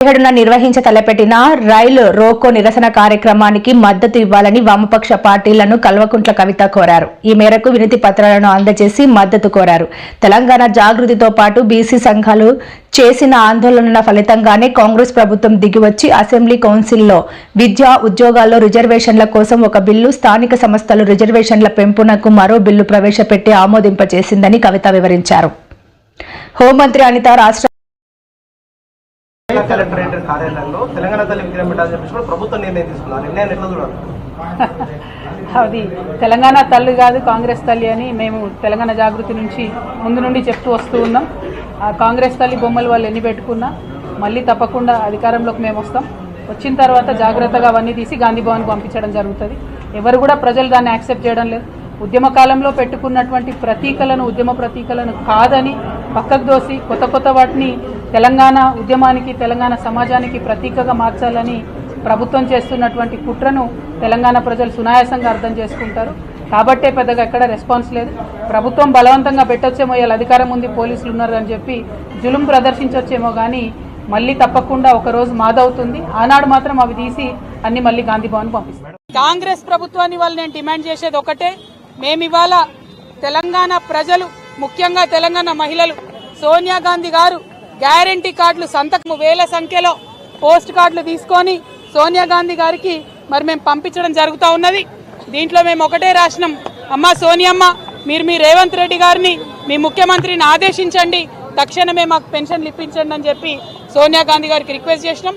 పదిహేడున నిర్వహించ తలపెట్టిన రైలు రోకో నిరసన కార్యక్రమానికి మద్దతు ఇవ్వాలని వామపక్ష పార్టీలను కల్వకుంట్ల కవిత కోరారు. ఈ మేరకు వినతి పత్రాలను అందజేసి మద్దతు కోరారు. తెలంగాణ జాగృతితో పాటు బీసీ సంఘాలు చేసిన ఆందోళనల ఫలితంగానే కాంగ్రెస్ ప్రభుత్వం దిగివచ్చి అసెంబ్లీ కౌన్సిల్లో విద్యా ఉద్యోగాల్లో రిజర్వేషన్ల కోసం ఒక బిల్లు స్థానిక సంస్థలు రిజర్వేషన్ల పెంపునకు మరో బిల్లు ప్రవేశపెట్టి ఆమోదింపచేసిందని కవిత వివరించారు. హోంమంత్రి అనిత రాష్ట్ర కలెక్టరేట్ కార్యాలయంలో? తెలంగాణ తల్లి విగ్రహం పెట్టాలని చెప్పేసి కూడా ప్రభుత్వం నిర్ణయం తీసుకున్నారు. నిర్ణయాన్ని ఎట్లా చూడాలి? అది తెలంగాణ తల్లి కాదు కాంగ్రెస్ తల్లి అని మేము తెలంగాణ జాగృతి నుంచి ముందు నుండి చెప్తూ వస్తూ ఉన్నాం. ఆ కాంగ్రెస్ తల్లి బొమ్మలు వాళ్ళు ఎన్ని పెట్టుకున్నా మళ్ళీ తప్పకుండా అధికారంలోకి మేము వస్తాం. వచ్చిన తర్వాత జాగ్రత్తగా అవన్నీ తీసి గాంధీ భవన్కి పంపించడం జరుగుతుంది. ఎవరు కూడా ప్రజలు దాన్ని యాక్సెప్ట్ చేయడం లేదు. ఉద్యమ కాలంలో పెట్టుకున్నటువంటి ప్రతీకలను ఉద్యమ ప్రతీకలను కాదని పక్కకు దోసి కొత్త కొత్త వాటిని తెలంగాణ ఉద్యమానికి తెలంగాణ సమాజానికి ప్రతీకగా మార్చాలని ప్రభుత్వం చేస్తున్నటువంటి కుట్రను తెలంగాణ ప్రజలు సునాయాసంగా అర్థం చేసుకుంటారు. కాబట్టే పెద్దగా ఎక్కడ రెస్పాన్స్ లేదు. ప్రభుత్వం బలవంతంగా పెట్టొచ్చేమో ఇలా అధికారం ఉంది పోలీసులు ఉన్నారు అని చెప్పి జులుం ప్రదర్శించొచ్చేమో కానీ మళ్ళీ తప్పకుండా ఒక రోజు మాదవుతుంది. ఆనాడు మాత్రం అవి తీసి అన్ని మళ్ళీ గాంధీ భవన్ పంపిస్తారు. కాంగ్రెస్ ప్రభుత్వాన్ని వాళ్ళు నేను డిమాండ్ చేసేది ఒకటే. మేము ఇవాళ తెలంగాణ ప్రజలు ముఖ్యంగా తెలంగాణ మహిళలు సోనియా గాంధీ గారు గ్యారంటీ కార్డులు సంతకము వేల సంఖ్యలో పోస్ట్ కార్డులు తీసుకొని సోనియా గాంధీ గారికి మరి మేము పంపించడం జరుగుతూ ఉన్నది. దీంట్లో మేము ఒకటే రాసినాం. అమ్మ సోనియమ్మ మీరు మీ రేవంత్ రెడ్డి గారిని మీ ముఖ్యమంత్రిని ఆదేశించండి. తక్షణమే మాకు పెన్షన్లు ఇప్పించండి అని చెప్పి సోనియా గాంధీ గారికి రిక్వెస్ట్ చేసినాం.